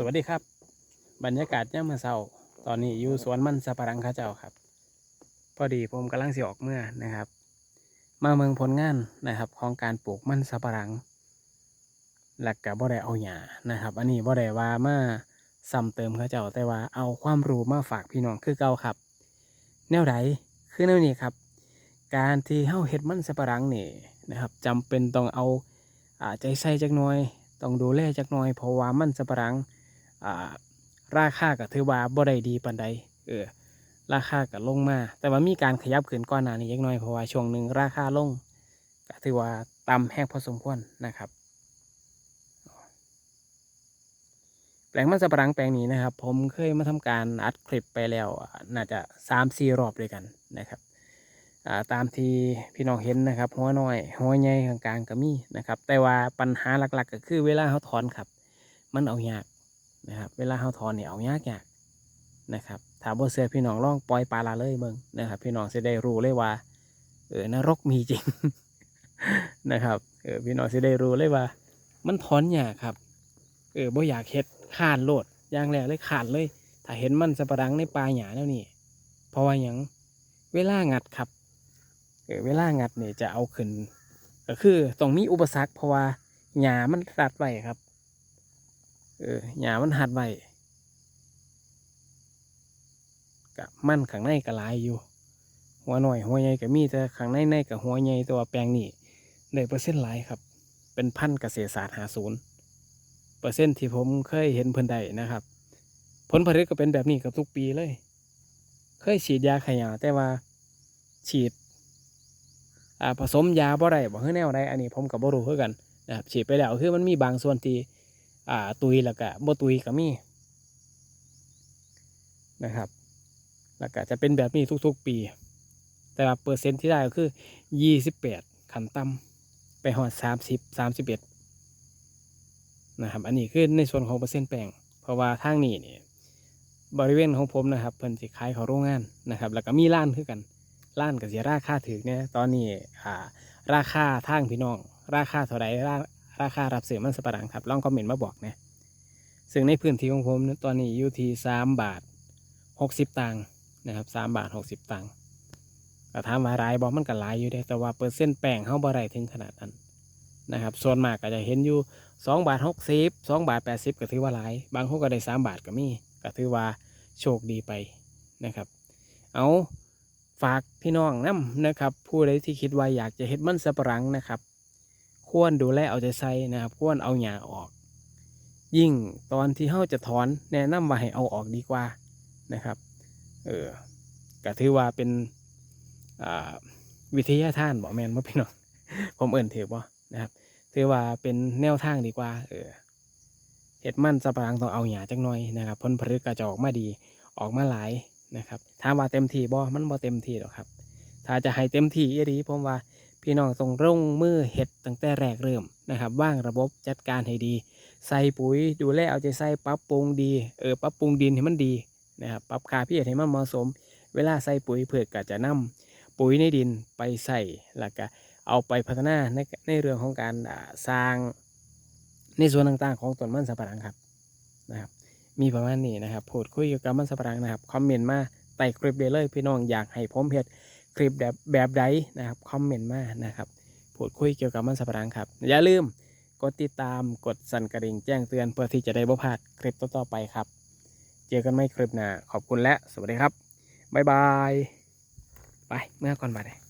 สวัสดีครับ บรรยากาศย่ามมาเช้าตอนนี้อยู่สวนมันสับปะรังข้าเจ้าครับ พอดีผมกำลังสิออกเมื่อนะครับ มาเมืองผลงานนะครับของการปลูกมันสับปะรัง หลักกับบ่ได้เอาหยานะครับ อันนี้บ่ได้ว่ามาซ้ำเติมข้าเจ้าแต่ว่าเอาความรู้มาฝากพี่น้องคือเก่าครับ แนวใดคือแนวนี้ครับ การที่เฮาเฮ็ดมันสับปะรังนี่นะครับจำเป็นต้องเอาอาใจใส่จักหน่อย ต้องดูแลจักหน่อยเพราะว่ามันสับปะรัง อ่าราคาก็ถือว่าบ่ได้ดีปานใดเออราคาก็ลงมา แต่ว่ามีการขยับขึ้นก่อนหน้านี้จักน่อยเพราะว่าช่วงหนึ่งราคาลงก็ถือว่าต่ำแห้งพอสมควรนะครับ แปลงมันสับปะรังแปลงนี้นะครับ ผมเคยมาทำการอัดคลิปไปแล้วน่าจะสามสี่รอบด้วยกันนะครับาตามที่พี่น้องเห็นนะครับหัวน้อยหัวใหญ่กลางๆก็มีนะครับ แต่ว่าปัญหาหลักๆ ก็คือเวลาเขาถอนครับ มันเอายาก นะครับเวลาเขาถอนเนี่ยเอายากยากนะครับถามว่าเสือพี่น้องลองปล่อยปลาละเลยเบิ่งนะครับพี่น้องจะได้รู้เลยว่าเออนรกมีจริงนะครับเออพี่น้องจะได้รู้เลยว่า มันถอนยากครับเออบ่อยากเฮ็ดขานโลดอย่างแรกเลยขานเลย ถ้าเห็นมันสัปะรังในป่าหญ้าแล้วนี่เพราะว่าหยังเวลางัดครับเออเวลางัดเนี่ยจะเอาขึ้นก็คือต้องมีอุปสรรคเพราะว่าหญ้ามันรัดไว้ครับ เออหญ้ามันหัดไว้กะมันข้างในก็หลายอยู่ หัวหน่อยหัวใหญ่ก็มีแต่ข้างในในกับหัวใหญ่ตัวแปลงนี่ได้เปอร์เซ็นต์หลายครับ เป็นพันธุ์เกษตรศาสตร์หาศูนย์เปอร์เซ็นต์ที่ผมเคยเห็นเพิ่นได้นะครับ ผลผลิตก็เป็นแบบนี้กับทุกปีเลย เคยฉีดยาขยะแต่ว่าฉีดผสมยาบ่ได้บ่คือแนวใดอันนี้ผมกับบ่รู้คือกันนะครับฉีดไปแล้วคือมันมีบางส่วนที่ อ่าตุยแล้วก็บ่ตุยก็มีนะครับ แล้วก็จะเป็นแบบนี้ทุกๆปี แต่ว่าเปอร์เซ็นต์ที่ได้ก็คือ28ขั้นต่ำไปฮอด30 31นะครับ อันนี้คือในส่วนของเปอร์เซ็นต์แปลง เพราะว่าทางนี้เนี่ยบริเวณของผมนะครับเพิ่นสิขายเขาโรงงานนะครับ แล้วก็มีร้านคือกันร้านกับเสียราคาถือเนี่ยตอนนี้อ่าราคาทางพี่น้อง ราคาเท่าไร ราราคารับซื้อมันสบปะรังครับลองคอมเมนต์มาบอกนะซึ่งในพื้นที่ของผมตอนนี้อยู่ที่สามบาทหกสิบตังค์นะครับสามบาทหกสิบตังค์แต่ถามว่าหลายบอกมันก็หลายอยู่เด้แต่ว่าเปอร์เซ็นต์แป้งเขาบ่ได้ถึงขนาดนั้นนะครับส่วนมากก็จะเห็นอยู่สองบาทหกสิบสองบาทแปดสิบก็ถือว่าหลาย บางคนก็ได้สามบาทก็มีก็ถือว่าโชคดีไปนะครับ เอาฝากพี่น้องนํนะครับ ผู้ใดที่คิดว่าอยากจะเฮ็ดมันสับปะหลังนะครับ ควรดูแลเอาใจใส่นะครับ ควรเอาหญ้าออก ยิ่งตอนที่เฮาจะถอนแนะนำว่าให้เอาออกดีกว่านะครับ เออก็ถือว่าเป็นวิทยาทานบอกแมนว่าพี่น้องผมเอิ่นถือบ่นะครับ ถือว่าเป็นแนวทางดีกว่า เออเห็ดมันสับปะรังต้องเอาหยาจักหน่อยนะครับผลผลิตก็จะออกมาดีออกมาหลายนะครับถ้าว่าเต็มที่บ่มันบ่เต็มที่หรอกครับ ถ้าจะให้เต็มที่อีหลีผมว่า พี่น้องต้องลงมือเห็ดตั้งแต่แรกเริ่มนะครับว่างระบบจัดการให้ดี ใส่ปุ๋ยดูแลเอาใจใส่ปรับปรุงดีเออปรับปรุงดินให้มันดีนะครับปรับค่าพีเอให้มันเหมาะสม เวลาใส่ปุ๋ยเพื่อก็จะนำปุ๋ยในดินไปใส่แล้วก็เอาไปพัฒนาในในเรื่องของการสร้างในส่วนต่างๆ ของต้นมันสับปะหลังครับนะครับ มีประมาณนี้นะครับพูดคุยเกี่ยวกับมันสับปะหลังนะครับคอมเมนต์มาใต้คลิปเดเลยพี่น้องอยากให้ผมเฮ็ด คลิปแบบแบบใดนะครับคอมเมนต์มานะครับพูดคุยเกี่ยวกับมันสับปะรังครับ อย่าลืมกดติดตามกดสั่นกระดิ่งแจ้งเตือนเพื่อที่จะได้บ่พลาดคลิปต่อๆไปครับ เจอกันไม่คลิปหน้าขอบคุณและสวัสดีครับบ๊ายบาย ไปเมื่อก่อนบัดนี้